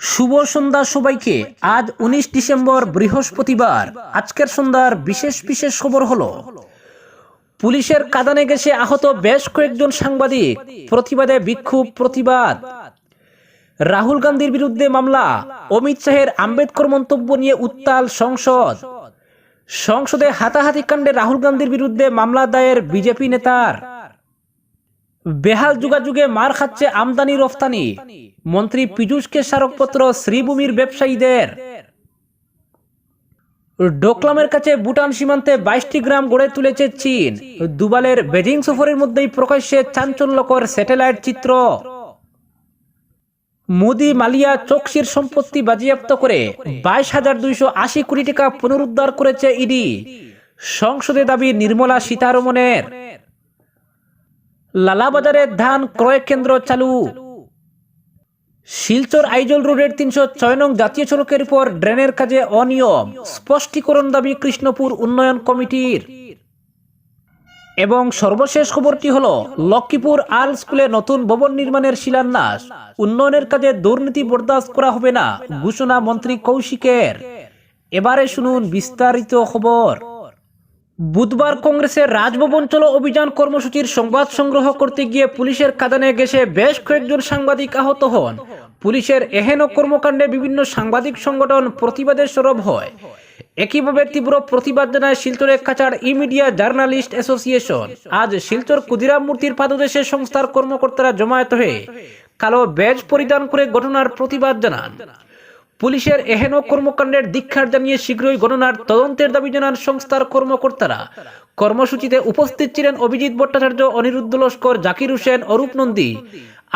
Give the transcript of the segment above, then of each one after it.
শুভ সন্ধ্যা সবাইকে। আজ উনিশ ডিসেম্বর বৃহস্পতিবার। আজকের সন্ধ্যার বিশেষ বিশেষ খবর হলো, পুলিশের কাদানে গেছে আহত বেশ কয়েকজন সাংবাদিক। প্রতিবাদে বিক্ষোভ, প্রতিবাদ। রাহুল গান্ধীর বিরুদ্ধে মামলা। অমিত শাহের আম্বেদকর মন্তব্য নিয়ে উত্তাল সংসদ। সংসদে হাতাহাতি কাণ্ডে রাহুল গান্ধীর বিরুদ্ধে মামলা দায়ের বিজেপি নেতার। বেহাল যুগাযুগে মার খাচ্ছে আমদানি, রফতানি। মন্ত্রী পীযূষকে স্মারকপত্র শ্রীভূমির ব্যবসায়ীদের। ডোকলামের কাছে ভুটান সীমান্তে বাইশটি গ্রাম গড়ে তুলেছে চীন। দুবালের বেজিং সফরের মধ্যেই প্রকাশ্যে চাঞ্চল্যকর স্যাটেলাইট চিত্র। মোদি মালিয়া চোকসির সম্পত্তি বাজেয়াপ্ত করে বাইশ হাজার দুইশো আশি কোটি টাকা পুনরুদ্ধার করেছে ইডি। সংসদে দাবি, নির্মলা সীতারমনের লালাবাজারে ধান ক্রয় কেন্দ্র চালু। শিলচর আইজল রোডের তিনশো ছয় নং জাতীয় সড়কের উপর ড্রেনের কাজে অনিয়ম, স্পষ্টীকরণ দাবি কৃষ্ণপুর উন্নয়ন কমিটির। এবং সর্বশেষ খবরটি হল, লক্ষ্মীপুর আল স্কুলে নতুন ভবন নির্মাণের শিলান্যাস। উন্নয়নের কাজে দুর্নীতি বরদাস্ত করা হবে না, ঘোষণা মন্ত্রী কৌশিকের। এবারে শুনুন বিস্তারিত খবর। বুধবার কংগ্রেসের রাজভবন চলো অভিযান কর্মসূচির সংবাদ সংগ্রহ করতে গিয়ে পুলিশের কাদানে গেছে বেশ কয়েকজন সাংবাদিক আহত হন। পুলিশের এহেন কর্মকাণ্ডে বিভিন্ন সাংবাদিক সংগঠন প্রতিবাদের সরব হয়। একইভাবে তীব্র প্রতিবাদ জানায় শিলচরের কাছাড় ইমিডিয়া জার্নালিস্ট অ্যাসোসিয়েশন। আজ শিলচর ক্ষুদিরাম মূর্তির পাদদেশে সংস্থার কর্মকর্তারা জমায়েত হয়ে কালো ব্যাজ পরিধান করে ঘটনার প্রতিবাদ জানান। পুলিশের এহেন কর্মকাণ্ডের দীক্ষার জানিয়ে শীঘ্রই গণনার তদন্তের দাবি জানান সংস্থার কর্মকর্তারা। কর্মসূচিতে উপস্থিত ছিলেন অভিজিৎ ভট্টাচার্য, অনিরুদ্ধ লস্কর, জাকির হোসেন, অরূপ নন্দী,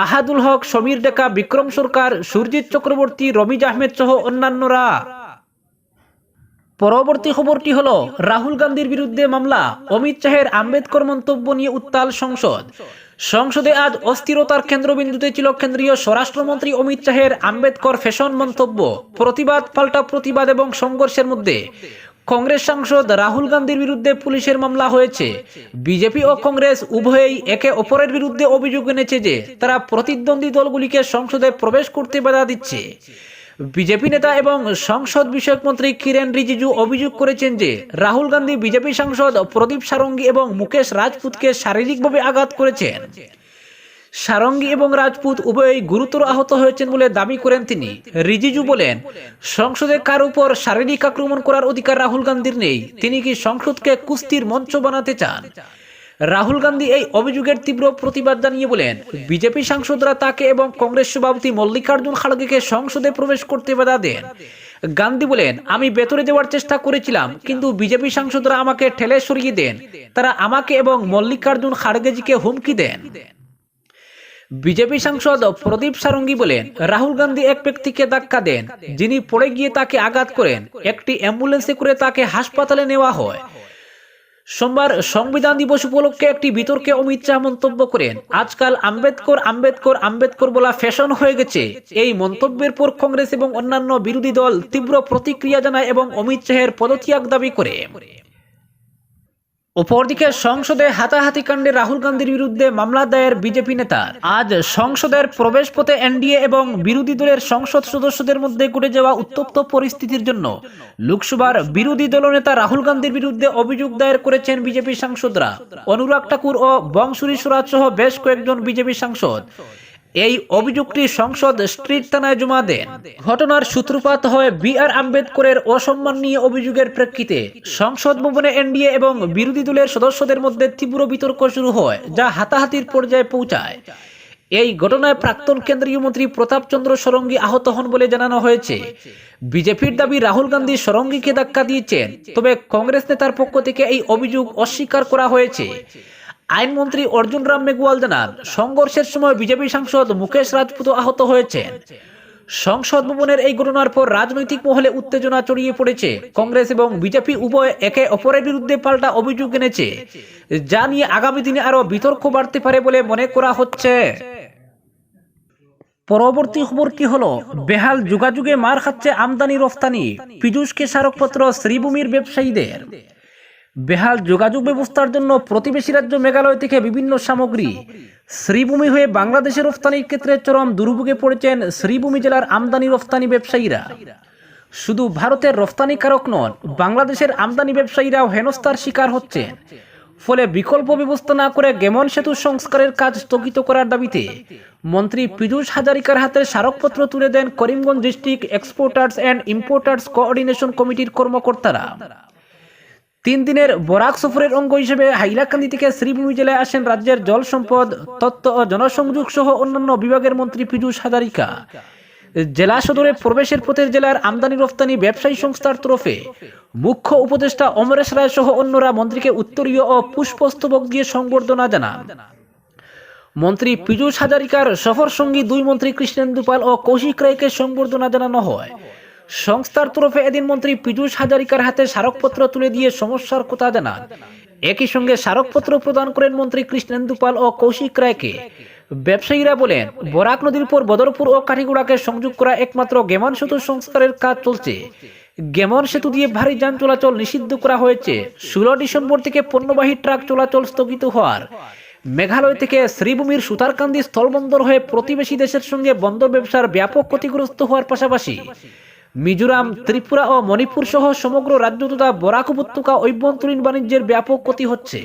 আহাদুল হক, সমীর ডেকা, বিক্রম সরকার, সুরজিৎ চক্রবর্তী, রমিজ আহমেদ সহ অন্যান্যরা। পরবর্তী খবরটি হল, রাহুল গান্ধীর বিরুদ্ধে মামলা, অমিত শাহের আম্বেদকর মন্তব্য নিয়ে উত্তাল সংসদ। সংসদে আজ অস্থিরতার কেন্দ্রবিন্দুতে ছিল কেন্দ্রীয় স্বরাষ্ট্রমন্ত্রী অমিত শাহের আম্বেদকর ফ্যাশন মন্তব্য। প্রতিবাদ পাল্টা প্রতিবাদ এবং সংঘর্ষের মধ্যে কংগ্রেস সাংসদ রাহুল গান্ধীর বিরুদ্ধে পুলিশের মামলা হয়েছে। বিজেপি ও কংগ্রেস উভয়েই একে অপরের বিরুদ্ধে অভিযোগ এনেছে যে তারা প্রতিদ্বন্দ্বী দলগুলিকে সংসদে প্রবেশ করতে বাধা দিচ্ছে। বিজেপি নেতা এবং সংসদ বিষয়ক মন্ত্রী কিরেন রিজিজু অভিযোগ করেছেন যে রাহুল গান্ধী বিজেপি সাংসদ প্রদীপ সারঙ্গী এবং মুকেশ রাজপুতকে শারীরিকভাবে আঘাত করেছেন। সারঙ্গী এবং রাজপুত উভয়ই গুরুতর আহত হয়েছেন বলে দাবি করেন তিনি। রিজিজু বলেন, সংসদে কার উপর শারীরিক আক্রমণ করার অধিকার রাহুল গান্ধীর নেই। তিনি কি সংসদকে কুস্তির মঞ্চ বানাতে চান? রাহুল গান্ধী এই অভিযোগের তীব্র প্রতিবাদ জানিয়ে বলেন, বিজেপি সাংসদরা তাকে এবং কংগ্রেস সভাপতি মল্লিকার্জুন খাড়গেকে সংসদে প্রবেশ করতে বাধা দেন। গান্ধী বলেন, আমি ভেতরে যাওয়ার চেষ্টা করেছিলাম, কিন্তু বিজেপি সাংসদরা আমাকে ঠেলে সরিয়ে দেন। তারা আমাকে এবং মল্লিকার্জুন খাড়গেজিকে হুমকি দেন। বিজেপি সাংসদ প্রদীপ সারঙ্গী বলেন, রাহুল গান্ধী এক ব্যক্তিকে ধাক্কা দেন, যিনি পড়ে গিয়ে তাকে আঘাত করেন। একটি অ্যাম্বুলেন্সে করে তাকে হাসপাতালে নেওয়া হয়। সোমবার সংবিধান দিবস উপলক্ষে একটি বিতর্কে অমিত শাহ মন্তব্য করেন। আজকাল আম্বেদকর আম্বেদকর আম্বেদকর বলা ফ্যাশন হয়ে গেছে। এই মন্তব্যের পর কংগ্রেস এবং অন্যান্য বিরোধী দল তীব্র প্রতিক্রিয়া জানায় এবং অমিত শাহের পদত্যাগ দাবি করে। অপরদিকে সংসদে হাতাহাতি কাণ্ডে রাহুল গান্ধীর বিরুদ্ধে মামলা দায়ের বিজেপি নেতা আজ সংসদের প্রবেশ পথে এনডিএ এবং বিরোধী দলের সংসদ সদস্যদের মধ্যে ঘটে যাওয়া উত্তপ্ত পরিস্থিতির জন্য লোকসভার বিরোধী দলনেতা রাহুল গান্ধীর বিরুদ্ধে অভিযোগ দায়ের করেছেন বিজেপি সাংসদরা। অনুরাগ ঠাকুর ও বংশুরী স্বরাজ সহ বেশ কয়েকজন বিজেপি সাংসদ। এই অভিযোগটি সংসদ স্ট্রিট থানায় জমা দেন। ঘটনার সূত্রপাত হয় বি আর আম্বেদকরের অসম্মান নিয়ে অভিযোগের প্রেক্ষিতে। সংসদ ভবনে এনডিএ এবং বিরোধী দলের সদস্যদের মধ্যে তীব্র বিতর্ক শুরু হয়, যা হাতাহাতির পর্যায়ে পৌঁছায়। এই ঘটনায় প্রাক্তন কেন্দ্রীয় মন্ত্রী প্রতাপ চন্দ্র সরঙ্গী আহত হন বলে জানানো হয়েছে। বিজেপির দাবি রাহুল গান্ধী সরঙ্গীকে ধাক্কা দিয়েছেন, তবে কংগ্রেস নেতার পক্ষ থেকে এই অভিযোগ অস্বীকার করা হয়েছে। আইনমন্ত্রী অর্জুন রাম মেঘওয়াল জানান সংঘর্ষের সময় বিজেপি সাংসদ মুকেশ রাজপুত আহত হয়েছেন। সংসদ ভবনের এই ঘটনার পর রাজনৈতিক মহলে উত্তেজনা ছড়িয়ে পড়েছে। কংগ্রেস এবং বিজেপি উভয় একে অপরের বিরুদ্ধে পাল্টা অভিযোগ এনেছে। যা নিয়ে আগামী দিনে আরও বিতর্ক বাড়তে পারে বলে মনে করা হচ্ছে। পরবর্তী খবর কি হলো? বেহাল যুগাযুগে মার খাচ্ছে আমদানি রফতানি পীযূষকে স্মারকপত্র শ্রীভূমির ব্যবসায়ীদের। বেহাল যোগাযোগ ব্যবস্থার জন্য প্রতিবেশী রাজ্য মেঘালয় থেকে বিভিন্ন সামগ্রী। শ্রীভূমি হয়ে বাংলাদেশে রফতানির ক্ষেত্রে চরম দুর্ভোগে পড়েছেন শ্রীভূমি জেলার আমদানি রফতানি ব্যবসায়ীরা। শুধু ভারতের রফতানিকারক নন, বাংলাদেশের আমদানি ব্যবসায়ীরাও হেনস্থার শিকার হচ্ছেন। ফলে বিকল্প ব্যবস্থা না করে গেমন সেতু সংস্কারের কাজ স্থগিত করার দাবিতে মন্ত্রী পীযূষ হাজারিকার হাতে স্মারকপত্র তুলে দেন Karimganj district exporters and importers coordination কমিটির কর্মকর্তারা। তিন দিনের বরাক সফরের অঙ্গ হিসেবে হাইলাকান্দি থেকে শ্রীভূমি জেলায় আসেন রাজ্যের জল সম্পদ, তত্ত্ব ও জনসংযোগ সহ অন্যান্য বিভাগের মন্ত্রী পীযূষ হাজারিকা। জেলা সদরে প্রবেশের পথের জেলার আমদানি রফতানি ব্যবসায়ী সংস্থার তরফে মুখ্য উপদেষ্টা অমরেশ রায় সহ অন্যরা মন্ত্রীকে উত্তরীয় ও পুষ্পস্তবক দিয়ে সংবর্ধনা জানান। মন্ত্রী পীযূষ হাজারিকার সফর সঙ্গী দুই মন্ত্রী কৃষ্ণেন্দু পাল ও কৌশিক রায়কে সংবর্ধনা জানানো হয়। সংস্থার তরফে এদিন মন্ত্রী পীযূষ হাজারিকার হাতে স্মারকপত্র তুলে দিয়ে সমস্যার কথা জানান। একই সঙ্গে স্মারকপত্র প্রদান করেন মন্ত্রী কৃষ্ণেন্দু পাল ও কৌশিক রায়কে। ব্যবসায়ীরা বলেন, বরাক নদীর উপর বদরপুর ও কাঠিগুড়াকে সংযোগ করা একমাত্র গেমান সেতু সংস্কারের কাজ চলছে। গেমন সেতু দিয়ে ভারী যান চলাচল নিষিদ্ধ করা হয়েছে। ষোলো ডিসেম্বর থেকে পণ্যবাহী ট্রাক চলাচল স্থগিত হওয়ার। মেঘালয় থেকে শ্রীভূমির সুতারকান্দি স্থলবন্দর হয়ে প্রতিবেশী দেশের সঙ্গে বন্দর ব্যবসার ব্যাপক ক্ষতিগ্রস্ত হওয়ার পাশাপাশি মিজোরাম, ত্রিপুরা ও মণিপুর সহ সমগ্র রাজ্য তথা বরাক উপত্যকা অভ্যন্তরীণ বাণিজ্যের ব্যাপক ক্ষতি হচ্ছে।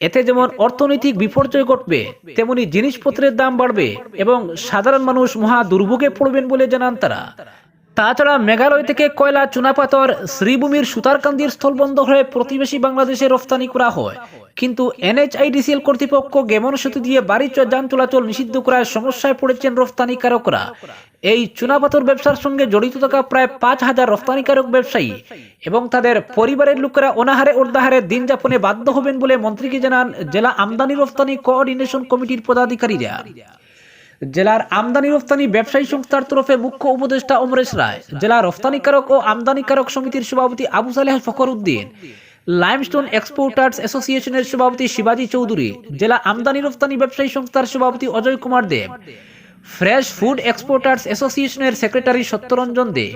এতে যেমন অর্থনৈতিক বিপর্যয় ঘটবে, তেমনি জিনিসপত্রের দাম বাড়বে এবং সাধারণ মানুষ মহা দুর্ভোগে পড়বেন বলে জানান তারা। তাছাড়া মেঘালয় থেকে কয়লা চুনাপাথর, শ্রীভূমির সুতারকান্দির স্থলবন্দর হয়ে প্রতিবেশী বাংলাদেশে রফতানি করা হয়। কিন্তু এনএচআইডিসিএল কর্তৃপক্ষ গেমন সেতু দিয়ে বাড়ি চ- যান চলাচল নিষিদ্ধ করায় সমস্যায় পড়েছেন রফতানিকারকরা। এই চুনাপাথর ব্যবসার সঙ্গে জড়িত থাকা প্রায় পাঁচ হাজার রফতানিকারক ব্যবসায়ী এবং তাদের পরিবারের লোকেরা অনাহারে অর্ধাহারে দিন যাপনে বাধ্য হবেন বলে মন্ত্রীকে জানান জেলা আমদানি রফতানি কোঅর্ডিনেশন কমিটির পদাধিকারীরা। জেলার আমদানি রফতানি ব্যবসায়ী সংস্থার তরফে মুখ্য উপদেষ্টা অমরেশ রায়, জেলা রফতানিকারক ও আমদানিকারক সমিতির সভাপতি আবু সালেহ ফখর উদ্দিন লাইমস্টোন এক্সপোর্টার্স অ্যাসোসিয়েশনের সভাপতি শিবাজি চৌধুরী, জেলা আমদানি রফতানি ব্যবসায়ী সংস্থার সভাপতি Ajay Kumar Deb fresh food exporters অ্যাসোসিয়েশনের সেক্রেটারি সত্যরঞ্জন দে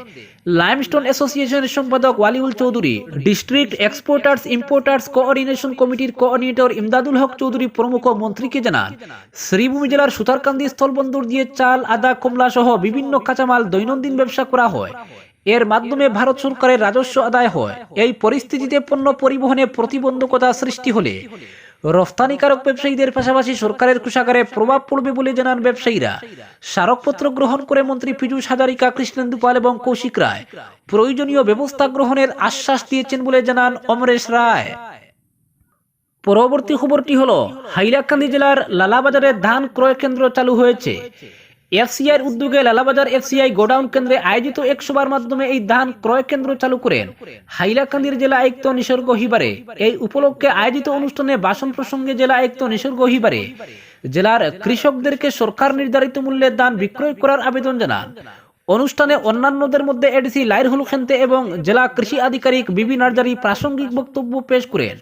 লাইমস্টোন অ্যাসোসিয়েশনের সম্পাদক Waliul Chowdhury district exporters importers coordination কমিটির কোঅর্ডিনেটর ইমদাদুল হক চৌধুরী প্রমুখ মন্ত্রীকে জানান, শ্রীভূমি জেলার সুতারকান্দি স্থলবন্দর দিয়ে চাল, আদা কমলা সহ বিভিন্ন কাঁচামাল দৈনন্দিন ব্যবসা করা হয়। এর মাধ্যমে ভারত সরকারের রাজস্ব আদায় হয়। এই পরিস্থিতিতে পণ্য পরিবহনে প্রতিবন্ধকতা সৃষ্টি হলে রফতানিকারক ব্যবসায়ীদের পাশাপাশি সরকারের কোষাগারে প্রভাব পড়বে বলে জানান ব্যবসায়ীরা। স্মারকপত্র গ্রহণ করে মন্ত্রী পীযূষ হাজারিকা, কৃষ্ণেন্দু পাল এবং কৌশিক রায় প্রয়োজনীয় ব্যবস্থা গ্রহণের আশ্বাস দিয়েছেন বলে জানান অমরেশ রায়। পরবর্তী খবরটি হলো, হাইলাকান্দি জেলার লালাবাজারে ধান ক্রয় কেন্দ্র চালু হয়েছে। এফসিআই উদ্যোগে লালাবাজার এফসিআই গোডাউন কেন্দ্রে আয়োজিত এক সভার মাধ্যমে এই ধান ক্রয় কেন্দ্র চালু করেন। হাইলাকান্দির জেলা আয়ুক্ত নিসর্গ হিবারে। এই উপলক্ষে আয়োজিত অনুষ্ঠানে ভাষণ প্রসঙ্গে জেলা আয়ুক্ত নিসর্গ হিবারে। জেলার কৃষকদেরকে সরকার নির্ধারিত মূল্যে ধান বিক্রয় করার আবেদন জানান। অনুষ্ঠানে অন্যান্যদের মধ্যে এডিসি লাইরহুল খেনতে এবং জেলা কৃষি আধিকারিক বিবি নার্জারি প্রাসঙ্গিক বক্তব্য পেশ করেন।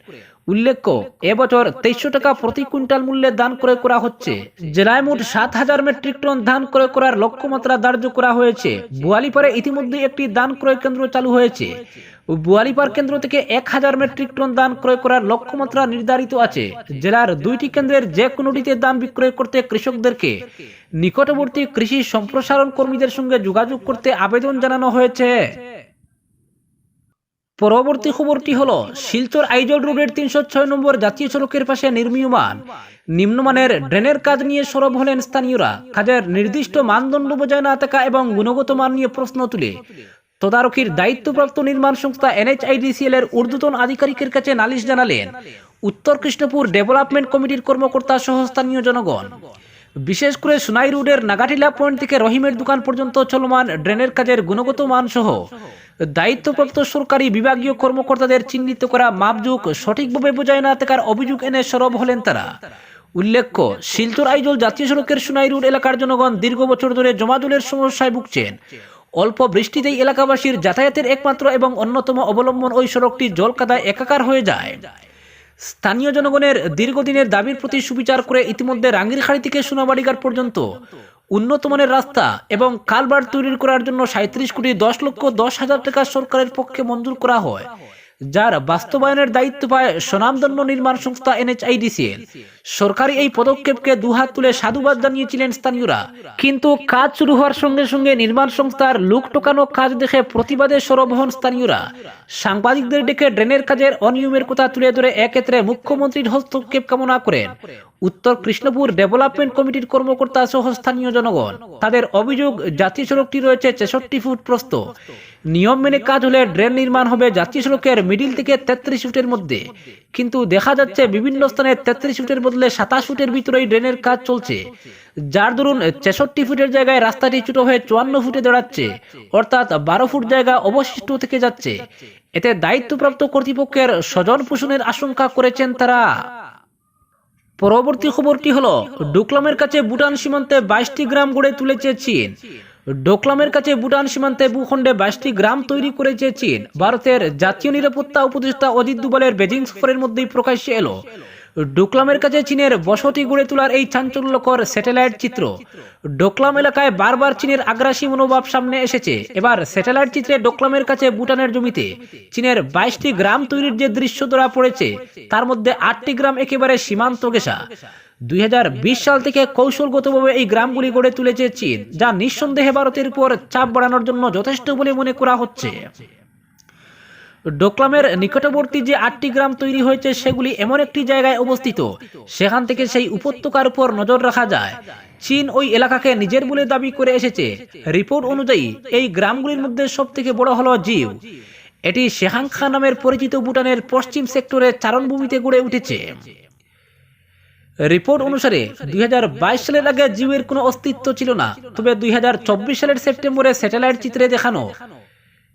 উল্লেখ্য, এবছর তেইশশো টাকা প্রতি কুইন্টাল মূল্যে দান ক্রয় করা হচ্ছে। জেলায় মোট সাত হাজার মেট্রিক টন ধান ক্রয় করার লক্ষ্যমাত্রা ধার্য করা হয়েছে। বোয়ালিপাড়ে ইতিমধ্যে একটি দান ক্রয় কেন্দ্র চালু হয়েছে। বুয়ালিপাড় কেন্দ্র থেকে এক হাজার মেট্রিক টন ধান ক্রয় করার লক্ষ্যমাত্রা নির্ধারিত আছে। জেলার দুইটি কেন্দ্রের যে কোনোটিতে ধান বিক্রয় করতে কৃষকদেরকে নিকটবর্তী কৃষি সম্প্রসারণ কর্মীদের সঙ্গে যোগাযোগ করতে আবেদন জানানো হয়েছে। পরবর্তী খবরটি হলো, শিলচর আইজল রোডের তিনশো ছয় নম্বর জাতীয় সড়কের পাশে নির্মীয়মান, নিম্নমানের ড্রেনের কাজ নিয়ে সরব হলেন স্থানীয়রা। কাজের নির্দিষ্ট মানদণ্ড বজায় না থাকা এবং গুণগত মান নিয়ে প্রশ্ন তুলে তদারকির দায়িত্বপ্রাপ্ত নির্মাণ সংস্থা এনএচআইডিসিএল এর ঊর্ধ্বতন আধিকারিকের কাছে নালিশ জানালেন উত্তর কৃষ্ণপুর ডেভেলপমেন্ট কমিটির কর্মকর্তা সহ স্থানীয় জনগণ। বিশেষ করে সোনাই রোডের নাগাটিলা পয়েন্ট থেকে রহিমের দোকান পর্যন্ত চলমান ড্রেনের কাজের গুণগত মান সহ দায়িত্বপ্রাপ্ত সরকারি বিভাগীয় কর্মকর্তাদের চিহ্নিত করা মাপযুগ সঠিকভাবে বোঝায় না থাকার অভিযোগ এনে সরব হলেন তারা। উল্লেখ্য, শিলচর আইজল জাতীয় সড়কের সোনাই রোড এলাকার জনগণ দীর্ঘ বছর ধরে জমাজলের সমস্যায় ভুগছেন। অল্প বৃষ্টিতেই এলাকাবাসীর যাতায়াতের একমাত্র এবং অন্যতম অবলম্বন ওই সড়কটি জলকাদায় একাকার হয়ে যায়। স্থানীয় জনগণের দীর্ঘদিনের দাবির প্রতি সুবিচার করে ইতিমধ্যে রাঙ্গিরখাড়ি থেকে সোনাবাড়িঘাট পর্যন্ত উন্নতমানের রাস্তা এবং কালবার তৈরি করার জন্য সাঁত্রিশ কোটি দশ লক্ষ দশ হাজার টাকা সরকারের পক্ষে মঞ্জুর করা হয়। যার বাস্তবায়নের দায়িত্ব পায় স্বনামধন্য নির্মাণ সংস্থা এনএচআইডিসিএল সরকারি এই পদক্ষেপকে দুহাত তুলে সাধুবাদ জানিয়েছিলেন স্থানীয়রা। কিন্তু কাজ শুরু হওয়ার সঙ্গে সঙ্গে নির্মাণ সংস্থার লুক টোকানো কাজ দেখে প্রতিবাদে সরব হন স্থানীয়রা। সাংবাদিকদের ডেকে ড্রেনের কাজের অনিয়মের কথা তুলে ধরে এক্ষেত্রে মুখ্যমন্ত্রীর হস্তক্ষেপ কামনা করেন। উত্তর কৃষ্ণপুর ডেভেলপমেন্ট কমিটির কর্মকর্তা সহ স্থানীয় জনগণ। তাদের অভিযোগ, জাতীয় সড়কটি রয়েছে ছেষট্টি ফুট প্রস্ত নিয়ম মেনে কাজ হলে ড্রেন নির্মাণ হবে জাতীয় সড়কের মিডিল থেকে তেত্রিশ ফুটের মধ্যে। কিন্তু দেখা যাচ্ছে বিভিন্ন স্থানে তেত্রিশ ফুটের বদলে সাতাশ ফুটের ভিতরেই ড্রেনের কাজ চলছে। যার দরুন ছেষট্টি ফুটের জায়গায় রাস্তাটি ছোট হয়ে চুয়ান্ন ফুটে দাঁড়াচ্ছে, অর্থাৎ বারো ফুট জায়গা অবশিষ্ট থেকে যাচ্ছে। এতে দায়িত্বপ্রাপ্ত কর্তৃপক্ষের স্বজন পোষণের আশঙ্কা করেছেন তারা। পরবর্তী খবরটি হলো, ডুকলামের কাছে ভুটান সীমান্তে বাইশটি গ্রাম গড়ে তুলেছে চীন। ডোকলামের কাছে ভুটান সীমান্তে ভূখণ্ডে বাইশটি গ্রাম তৈরি করেছে চীন। ভারতের জাতীয় নিরাপত্তা উপদেষ্টা অজিত দুবালের বেজিং সফরের মধ্যেই প্রকাশ্যে এলো। ডোকলামের কাছে চীনের বসতি গড়ে তোলার এই চাঞ্চল্যকর স্যাটেলাইট চিত্র। ডোকলাম এলাকায় বারবার চীনের আগ্রাসী মনোভাব সামনে এসেছে। এবার স্যাটেলাইট চিত্রে ডোকলামের কাছে ভুটানের জমিতে চীনের বাইশটি গ্রাম তৈরির যে দৃশ্য ধরা পড়েছে, তার মধ্যে আটটি গ্রাম একেবারে সীমান্ত ঘেঁষা। দুই হাজার বিশ সাল থেকে কৌশলগতভাবে এই গ্রামগুলি গড়ে তুলেছে চীন, যা নিঃসন্দেহে ভারতের উপর চাপ বাড়ানোর জন্য যথেষ্ট বলে মনে করা হচ্ছে। ডোকলামের নিকটবর্তী যে আটটি গ্রাম তৈরি হয়েছে, সেগুলি এমন একটি জায়গায় অবস্থিত। সেখান থেকে সেই উপত্যকার উপর নজর রাখা যায়। চীন ওই এলাকাকে নিজের বলে দাবি করে এসেছে। রিপোর্ট অনুযায়ী, এই গ্রামগুলির মধ্যে সব থেকে বড় হল জিউ। এটি শেহাংখা নামের পরিচিত ভুটানের পশ্চিম সেক্টরে চারণভূমিতে গড়ে উঠেছে। রিপোর্ট অনুসারে দুই হাজার বাইশ সালের আগে জিওয়ের কোনো অস্তিত্ব ছিল না, তবে দুই হাজার চব্বিশ সালের সেপ্টেম্বরে স্যাটেলাইট চিত্রে দেখানো।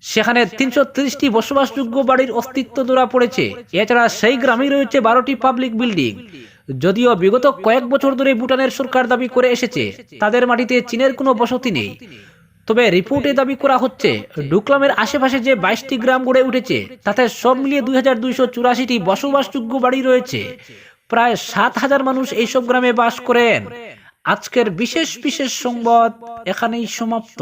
সেখানে তিনশো ত্রিশটি বসবাসযোগ্য বাড়ির অস্তিত্ব ধরা পড়েছে। এছাড়া সেই গ্রামেই রয়েছে বারোটি পাবলিক বিল্ডিং। যদিও বিগত কয়েক বছর ধরে ভুটানের সরকার দাবি করে এসেছে, তাদের মাটিতে চীনের কোনো বসতি নেই। তবে রিপোর্টে দাবি করা হচ্ছে, ডুকলামের আশেপাশে যে বাইশটি গ্রাম গড়ে উঠেছে, তাতে সব মিলিয়ে দুই হাজার দুইশো চুরাশিটি বসবাসযোগ্য বাড়ি রয়েছে। প্রায় সাত হাজার মানুষ এইসব গ্রামে বাস করেন। আজকের বিশেষ বিশেষ সংবাদ এখানেই সমাপ্ত।